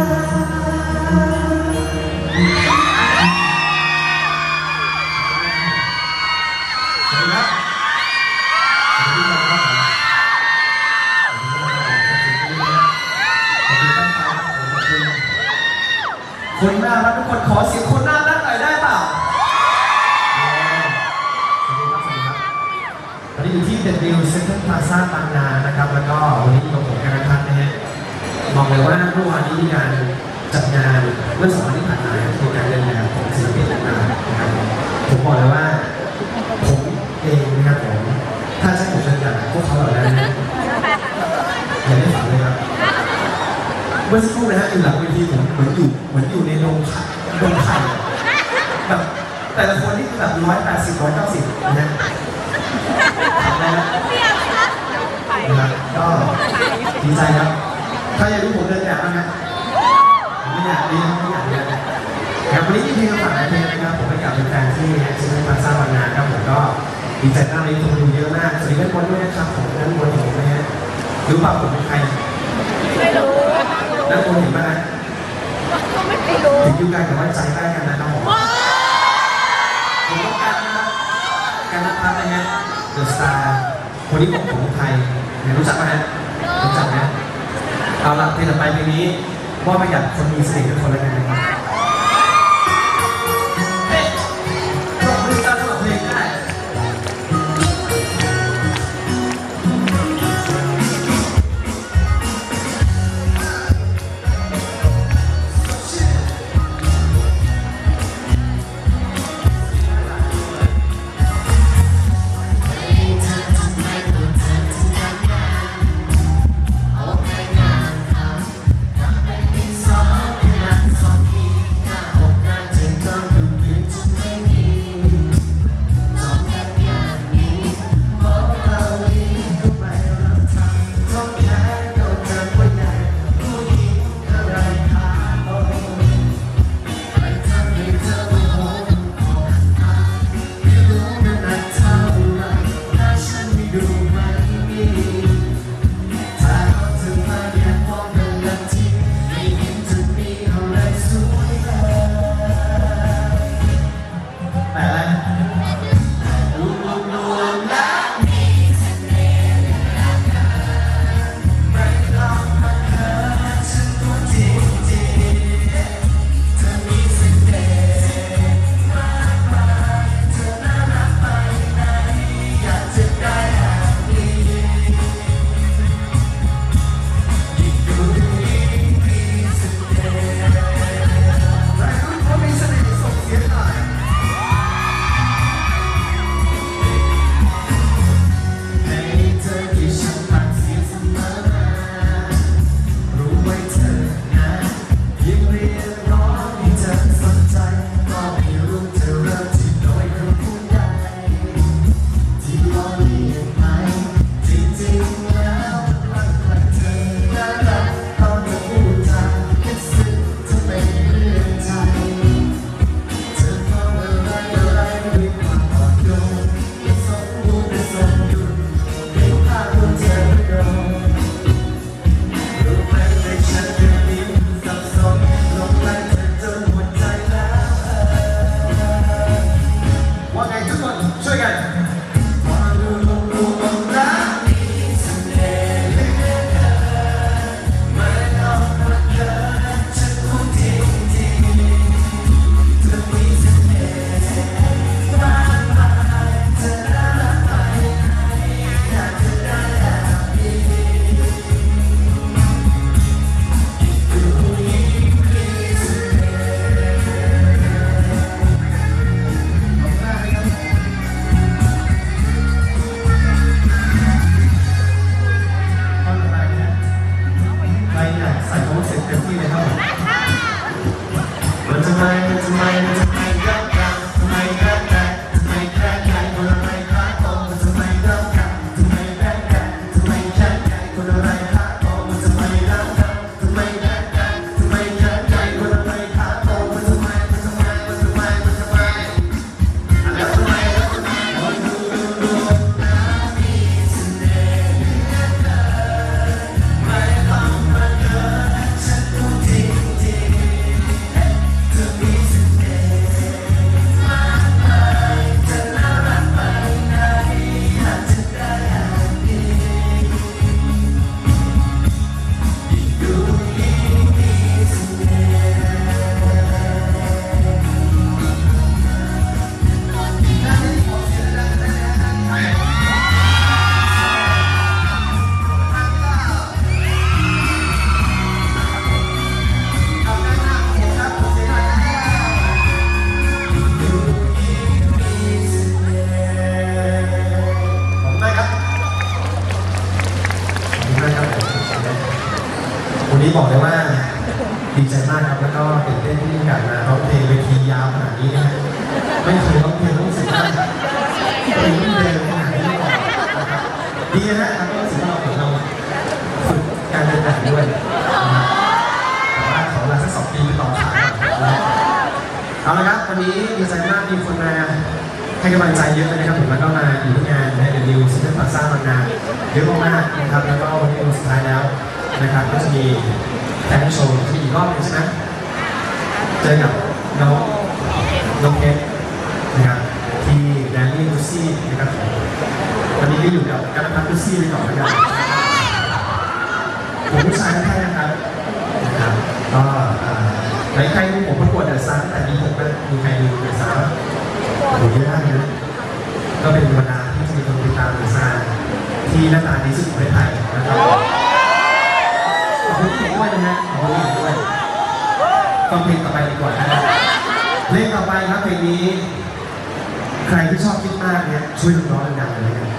Música เมื่อสักครู่นะฮะอยู่หลังเวทีเหมือนเหมือนอยู่เหมือนอยู่ในโรงไข่โรงไข่แบบแต่ละคนที่คือแบบร้อยแปดสิบร้อยเก้าสิบนะฮะนะครัก็ดีใจครับ ถ้าอยากรู้ผมเดินแบบนะฮะไม่อยากดีไม่อยากเลยครับวันนี้ที่เพลงฝากเพลงนะครับผมไปกับแฟนที่ชื่อมาซาบางนาครับผมก็ดีใจมากเลยทุกคนเยอะมากสวัสดีทุกคนด้วยนะครับผมนั่นบนผมนมฮะรู้ป่ะผมเป็นใครไม่รู้ แล้วคุณเห็นไหมก็ไม่ไปรู้ถึงอยู่ไกลแต่ว่าใจใกล้กันนะครับผมผมต้อการนะรับการนับพัฒนะฮะเดอะสตาร์คนที่ของของไทยเห็นรู้จักไหมฮะรู้จักไหมเอาละเพลงต่อไปเพลงนี้ว่าบให้กาบคนมีเสน่ห์ทุกคนล้วกัน บอกเลยว่าดีใจมากครับแล้วก็ตื่นเต้นที่มีโอกาสมาร้องเพลงเวทียาวขนาดนี้นะไม่เคยร้องเพลงต้องรู้สึกว่าเพลงต้องเดินขนาดนี้มาก่อนนะครับดีนะแล้วก็รู้สึกว่าเราฝึกการเดินแบบด้วยนะครับแต่ว่าขอเวลาสักสองปีไปต่อขานะครับเอาละครับวันนี้ดีใจมากมีคนมาให้กำลังใจเยอะเลยนะครับผมแล้วก็มาอยู่ที่งานในเดนิวซิเนอร์พาซ่าบางนาเยอะมากๆนะครับแล้วก็วันนี้วันสุดท้ายแล้ว นะครับ ก็จะมีแฟนโชว์ที่อีกรอบนึงใช่ไหมเจอกับน้องน้องเพชรนะครับที่แดนนี่ลูซี่นะครับวันนี้ก็อยู่กับกันพัฒน์ลูซี่ไปก่อนแล้วกันผมผู้ชายแท้นะครับนะครับก็อ่าใครดูผมประกวดเดอะซันตั้งแต่ปีหกนะมีใครดูเดอะซันดูเยอะมากเลยนะก็เป็นบรรดาที่จะมีคนติดตามเดอะซันที่หน้าตาดีสุดของประเทศไทยนะครับ ด้วยนะฮะขอบคุณเก่งด้วยฟังเพลงต่อไปดีกว่านะเพลงต่อไปครับเพลงนี้ ใครที่ชอบคิดมากเนี่ยช่วยน้องดังๆเลยนะครับ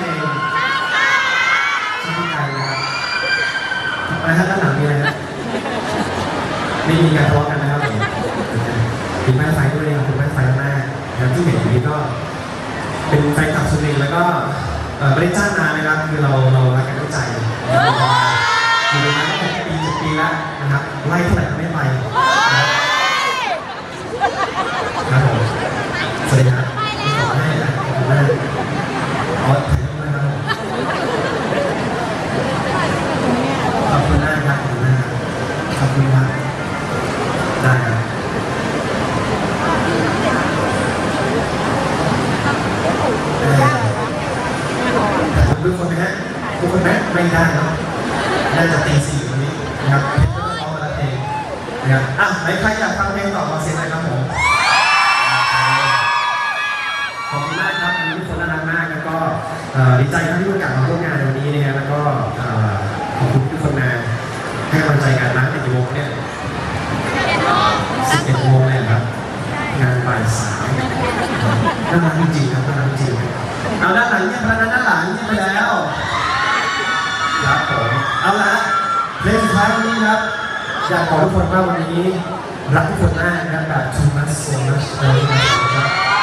เพลงชอบกันนะครับไปถ้าหลังมีอะไรฮะไม่มีการทะเลาะกันนะครับผมถึงแม่ไฟด้วยนะครับถึงแม่ไฟมากอย่างที่เห็นอยู่นี้ก็ เป็นไฟกับสุนิงแล้วก็ไม่ได้จ้างนานะครับ คือเราเรารักกันด้วยใจอยู่มาตั้งแปีเจ็ดปีแล้วนะครับไล่เท่าไหไม่ไป ได้ครับ ไปแล้วครับผมเอาละเพลงสุดท้ายวันนี้ครับอยากบอกทุกคนว่าวันนี้รักทุกคนมากนะครับแบบ too much so much นะครับ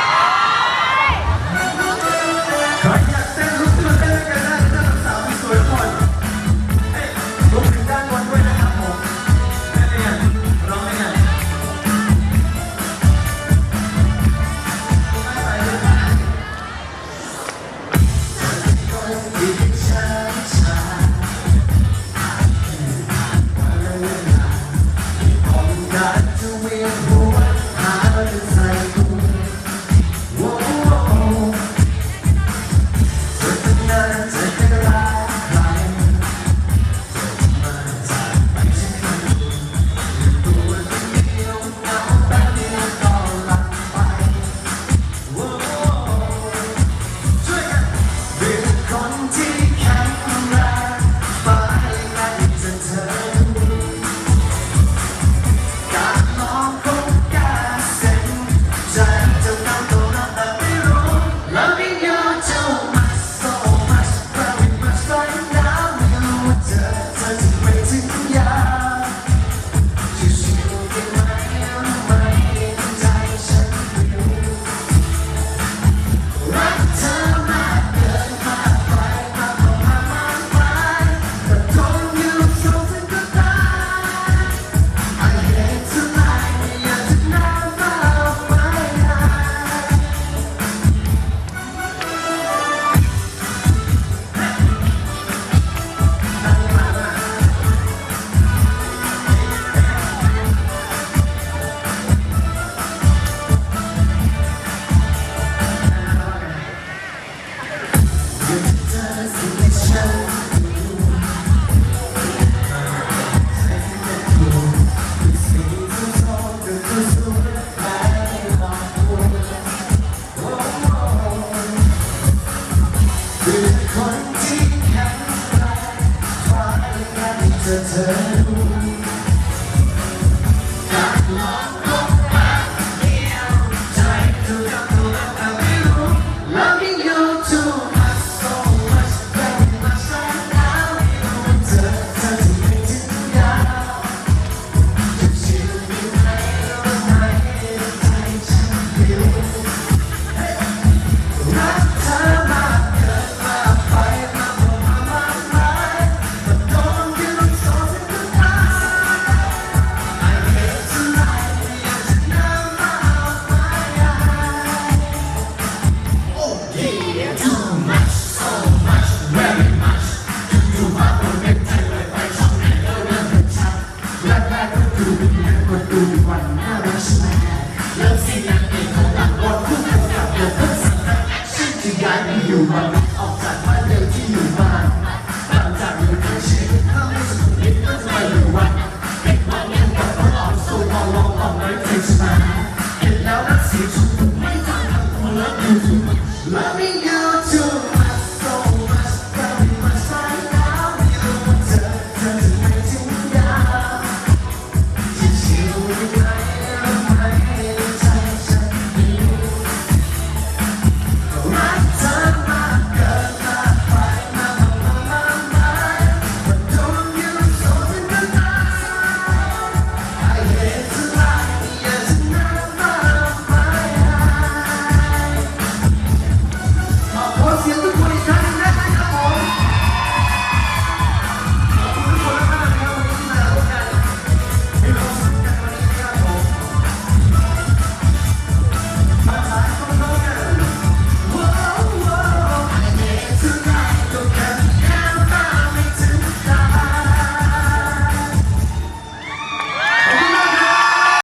my.